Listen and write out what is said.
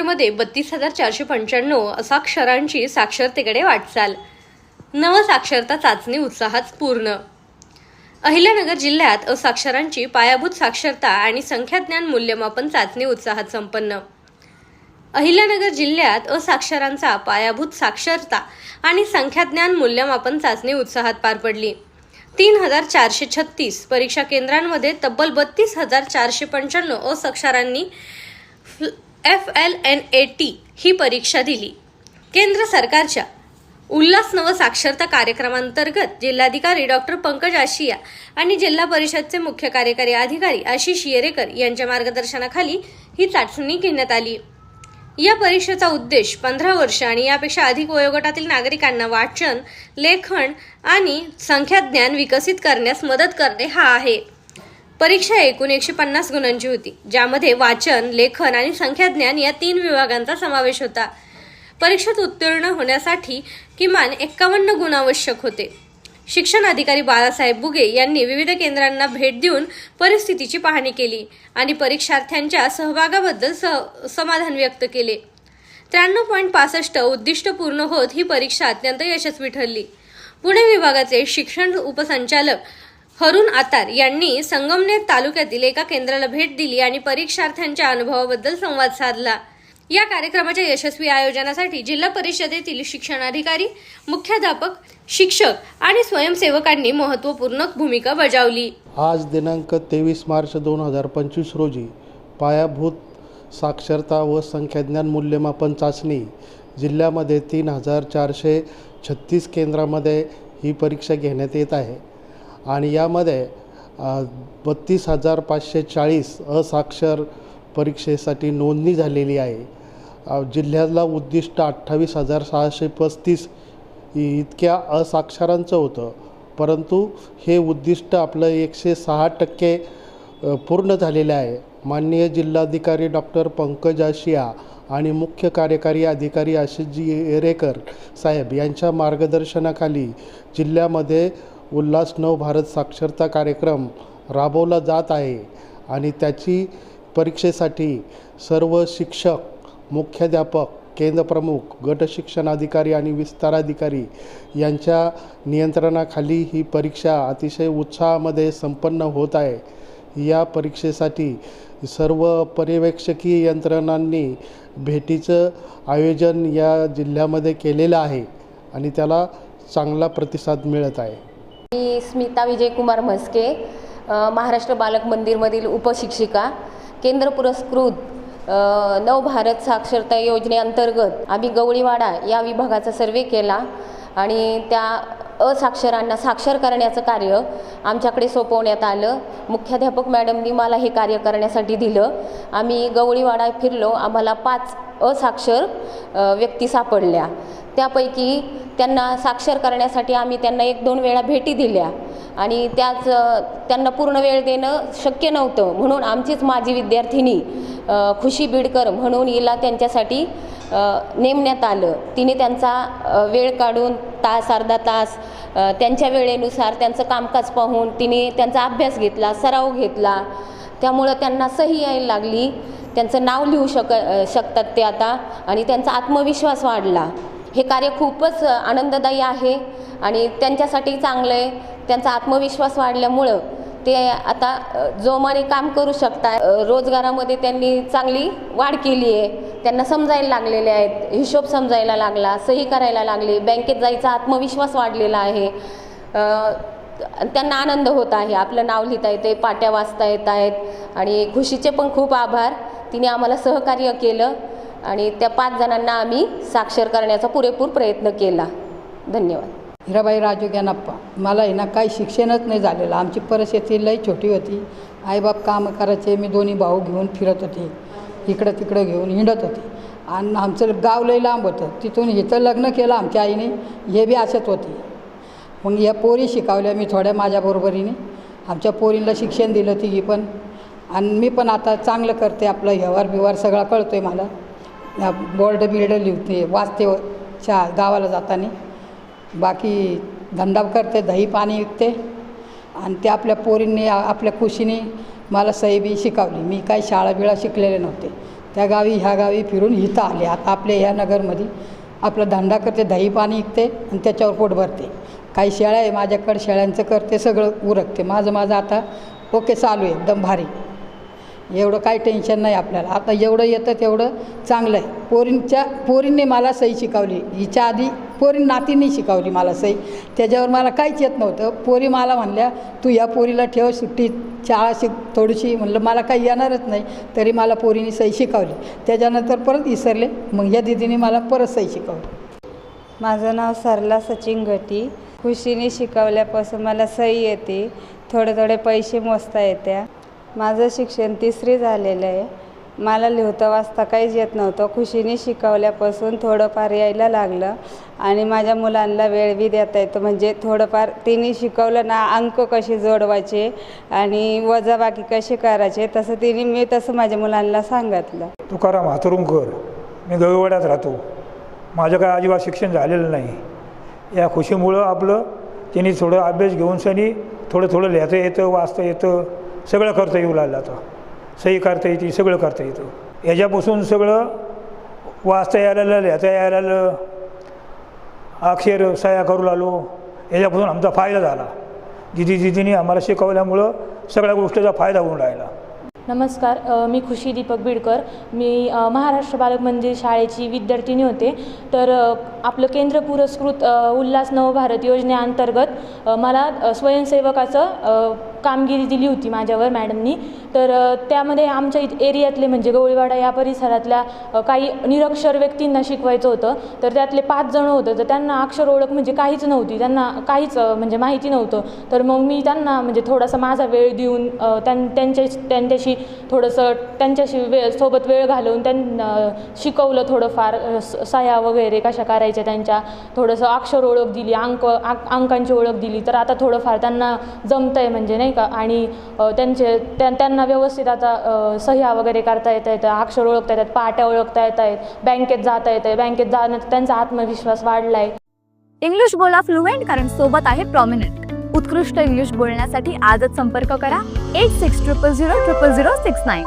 अहिल्यानगरमध्ये बत्तीस हजार चारशे पंच्याण्णव असाक्षरांची साक्षरतेकडे वाटचाल. नवसाक्षरता चाचणी उत्साहात पूर्ण. अहिल्यानगर जिल्ह्यात असाक्षरांची पायाभूत साक्षरता आणि संख्याज्ञान मूल्यमापन चाचणी उत्साहात संपन्न. अहिल्यानगर जिल्ह्यात असाक्षरांचा पायाभूत साक्षरता आणि संख्याज्ञान मूल्यमापन चाचणी उत्साहात पार पडली. तीन हजार चारशे छत्तीस परीक्षा केंद्रांमध्ये तब्बल बत्तीस हजार चारशे पंच्याण्णव असाक्षरांनी F L N A T ही परीक्षा दिली. केंद्र सरकारच्या उल्हास नवसाक्षरता कार्यक्रमांतर्गत जिल्हाधिकारी डॉक्टर पंकज आशिया आणि जिल्हा परिषदचे मुख्य कार्यकारी अधिकारी आशिष येरेकर यांच्या मार्गदर्शनाखाली ही चाचणी घेण्यात आली. या परीक्षेचा उद्देश पंधरा वर्ष आणि यापेक्षा अधिक वयोगटातील नागरिकांना वाचन लेखन आणि संख्याज्ञान विकसित करण्यास मदत करणे हा आहे. परीक्षा एकूण एकशे पन्नास गुणांची होती ज्यामध्ये वाचन लेखन आणि संख्याज्ञान या तीन विभागांचा समावेश होता. परीक्षेत उत्तीर्ण होण्यासाठी किमान एक्कावन्न गुण आवश्यक होते. शिक्षण अधिकारी बाळासाहेब बुगे यांनी विविध केंद्रांना भेट देऊन परिस्थितीची पाहणी केली आणि परीक्षार्थ्यांच्या सहभागाबद्दल स समाधान व्यक्त केले. त्र्याण्णव पॉईंट पासष्ट उद्दिष्ट पूर्ण होत ही परीक्षा अत्यंत यशस्वी ठरली. पुणे विभागाचे शिक्षण उपसंचालक हरुण आतार यांनी संगमनेर तालुक्यातील एका केंद्राला भेट दिली आणि परीक्षार्थ्यांच्या अनुभवाबद्दल संवाद साधला. या कार्यक्रमाच्या यशस्वी आयोजनासाठी जिल्हा परिषदेतील शिक्षणाधिकारी मुख्याध्यापक शिक्षक आणि स्वयंसेवकांनी महत्त्वपूर्ण भूमिका बजावली. आज दिनांक तेवीस मार्च दोन हजार पंचवीस रोजी पायाभूत साक्षरता व संख्याज्ञान मूल्यमापन चाचणी जिल्ह्यामध्ये तीन हजार चारशे छत्तीस केंद्रामध्ये ही परीक्षा घेण्यात येत आहे. आणि यामध्ये बत्तीस हजार पाचशे चाळीस असाक्षर परीक्षेसाठी नोंदणी झालेली आहे. जिल्ह्याला उद्दिष्ट अठ्ठावीस हजार सहाशे पस्तीस इतक्या असाक्षरांचं होतं. परंतु हे उद्दिष्ट आपलं एकशे सहा टक्के पूर्ण झालेलं आहे. माननीय जिल्हाधिकारी डॉक्टर पंकज आशिया आणि मुख्य कार्यकारी अधिकारी आशिषजी एरेकर साहेब यांच्या मार्गदर्शनाखाली जिल्ह्यामध्ये उल्हास नव भारत साक्षरता कार्यक्रम राबवला जात आहे आणि त्याची परीक्षेसाठी सर्व शिक्षक मुख्याध्यापक केंद्रप्रमुख गट शिक्षणाधिकारी आणि विस्ताराधिकारी यांच्या नियंत्रणाखाली ही परीक्षा अतिशय उत्साहामध्ये संपन्न होत आहे. या परीक्षेसाठी सर्व पर्यवेक्षकीय यंत्रणांनी भेटीचं आयोजन या जिल्ह्यामध्ये केलेलं आहे आणि त्याला चांगला प्रतिसाद मिळत आहे. मी स्मिता विजयकुमार म्हस्के महाराष्ट्र बालक मंदिरमधील उपशिक्षिका केंद्र पुरस्कृत नवभारत साक्षरता योजनेअंतर्गत आम्ही गवळीवाडा या विभागाचा सर्वे केला आणि त्या असाक्षरांना साक्षर करण्याचं कार्य आमच्याकडे सोपवण्यात आलं. मुख्याध्यापक मॅडमनी मला हे कार्य करण्यासाठी दिलं. आम्ही गवळीवाडा फिरलो. आम्हाला पाच असाक्षर व्यक्ती सापडल्या. त्यापैकी त्यांना साक्षर करण्यासाठी आम्ही त्यांना एक दोन वेळा भेटी दिल्या. आणि त्याच त्यांना पूर्ण वेळ देणं शक्य नव्हतं. म्हणून आमचीच माझी विद्यार्थिनी खुशी बिडकर म्हणून हिला त्यांच्यासाठी नेमण्यात आलं. तिने त्यांचा वेळ काढून तास अर्धा तास त्यांच्या वेळेनुसार त्यांचं कामकाज पाहून तिने त्यांचा अभ्यास घेतला सराव घेतला. त्यामुळं त्यांना सही यायला लागली. त्यांचं नाव लिहू शक शकतात ते आता. आणि त्यांचा आत्मविश्वास वाढला. हे कार्य खूपच आनंददायी आहे आणि त्यांच्यासाठी चांगलं आहे. त्यांचा आत्मविश्वास वाढल्यामुळं ते आता जोमाने काम करू शकतात रोजगारामध्ये त्यांनी चांगली वाढ केली आहे. त्यांना समजायला लागलेले आहेत. हिशोब समजायला लागला सही करायला लागली बँकेत जायचा आत्मविश्वास वाढलेला आहे. त्यांना आनंद होत आहे. आपलं नाव लिहिता येते पाट्या वाचता येत आहेत. आणि खुशीचे पण खूप आभार. तिने आम्हाला सहकार्य केलं. आणि त्या पाच जणांना आम्ही साक्षर करण्याचा पुरेपूर प्रयत्न केला. धन्यवाद. हिराबाई राजू ज्ञानप्पा मला आहे ना काही शिक्षणच नाही झालेलं. आमची परिस्थिती लई छोटी होती. आईबाप काम करायचे मी दोन्ही भाऊ घेऊन फिरत होते. इकडं तिकडं घेऊन हिंडत होते. आणि आमचं गाव लई लांब होतं. तिथून इथं लग्न केलं आमच्या आईने. हे बी असत होते. मग या पोरी शिकवल्या मी थोड्या माझ्या बरोबरीने. आमच्या पोरींना शिक्षण दिलं तिघी पण. आणि मी पण आता चांगलं करते. आपलं व्यवहार बिवार सगळा कळतो आहे मला. बोर्ड बिर्ड लिहते वाचते शा गावाला जाताना. बाकी धंदा करते दही पाणी विकते आणि ते आपल्या पोरींनी आपल्या खुशीने मला सही बी शिकवली. मी काही शाळा बिळा शिकलेले नव्हते. त्या गावी ह्या गावी फिरून इथं आले. आता आपल्या ह्या नगरमध्ये आपला धंदा करते दही पाणी विकते आणि त्याच्यावर पोट भरते. काही शेळ्या आहे माझ्याकडे शेळ्यांचं करते सगळं उरकते. माझं माझं आता ओके चालू आहे एकदम भारी. एवढं काही टेन्शन नाही आपल्याला. आता जेवढं येतं तेवढं चांगलं आहे. पोरींच्या पोरींनी मला सही शिकवली. हिच्या आधी पोरी नातींनी शिकवली मला सही. त्याच्यावर मला काहीच येत नव्हतं. पोरी मला म्हणल्या तू या पोरीला ठेव सुट्टी शाळा शिक थोडीशी. म्हणलं मला काही येणारच नाही. तरी मला पोरीने सही शिकवली. त्याच्यानंतर परत विसरले मग या दिदीने मला परत सही शिकवली. माझं नाव सरला सचिन गटी. खुशीने शिकवल्यापासून मला सही येते. थोडे थोडे पैसे मोजता येत्या. माझं शिक्षण तिसरी झालेलं आहे. मला लिहिता वाचता काहीच येत नव्हतं. खुशीने शिकवल्यापासून थोडंफार यायला लागलं आणि माझ्या मुलांना वेळ बी देता येतो. म्हणजे थोडंफार तिने शिकवलं ना अंक कसे जोडवायचे आणि वजाबाकी कसे करायचे तसं तिने मी तसं माझ्या मुलांना सांगितलं. तुकाराम कर मी गववाड्यात राहतो. माझं काय अजिबात शिक्षण झालेलं नाही. या खुशीमुळं आपलं तिने थोडं अभ्यास घेऊन सनी थोडं थोडं लिहिता येतं वाचता येतं. सगळं करता येऊ लागलं आता. सही करता येते सगळं करता येतं. याच्यापासून सगळं वाचता यायला लागलं, लिहिता यायला लागलं, अक्षर सह्या करू लागलो. याच्यापासून आमचा फायदा झाला. दिदी दिदीने आम्हाला शिकवल्यामुळं सगळ्या गोष्टीचा फायदा होऊन राहिला. नमस्कार मी खुशी दीपक बिडकर. मी महाराष्ट्र बालक मंदिर शाळेची विद्यार्थिनी होते. तर आपलं केंद्र पुरस्कृत उल्हास नवभारत योजनेअंतर्गत मला स्वयंसेवकाचं कामगिरी दिली होती माझ्यावर मॅडमनी. तर त्यामध्ये आमच्या एरियातले म्हणजे गवळीवाडा या परिसरातल्या काही निरक्षर व्यक्तींना शिकवायचं होतं. तर त्यातले पाच जण होतं. तर त्यांना अक्षर ओळख म्हणजे काहीच नव्हती. त्यांना काहीच म्हणजे माहिती नव्हतं. तर मग मी त्यांना म्हणजे थोडासा माझा वेळ देऊन त्यां त्यांच्या त्यांच्याशी थोडंसं त्यांच्याशी वेळ सोबत वेळ घालवून त्यांना शिकवलं थोडंफार स- सह्या वगैरे कशा करायच्या त्यांच्या. थोडंसं अक्षर ओळख दिली अंक अंकांची ओळख दिली. तर आता थोडंफार त्यांना जमतंय आहे म्हणजे नाही का? आणि त्यांचे त्या त्यांना व्यवस्थित आता सह्या वगैरे करता येत आहेत अक्षर ओळखता येतात पाट्या ओळखता येत आहेत बँकेत जाता येत आहे बँकेत जाण्यात त्यांचा आत्मविश्वास वाढला आहे इंग्लिश बोला फ्लुएंट कारण सोबत आहे प्रॉमिनंट उत्कृष्ट इंग्लिश बोलण्यासाठी आजच संपर्क करा. Eight six triple zero triple zero six nine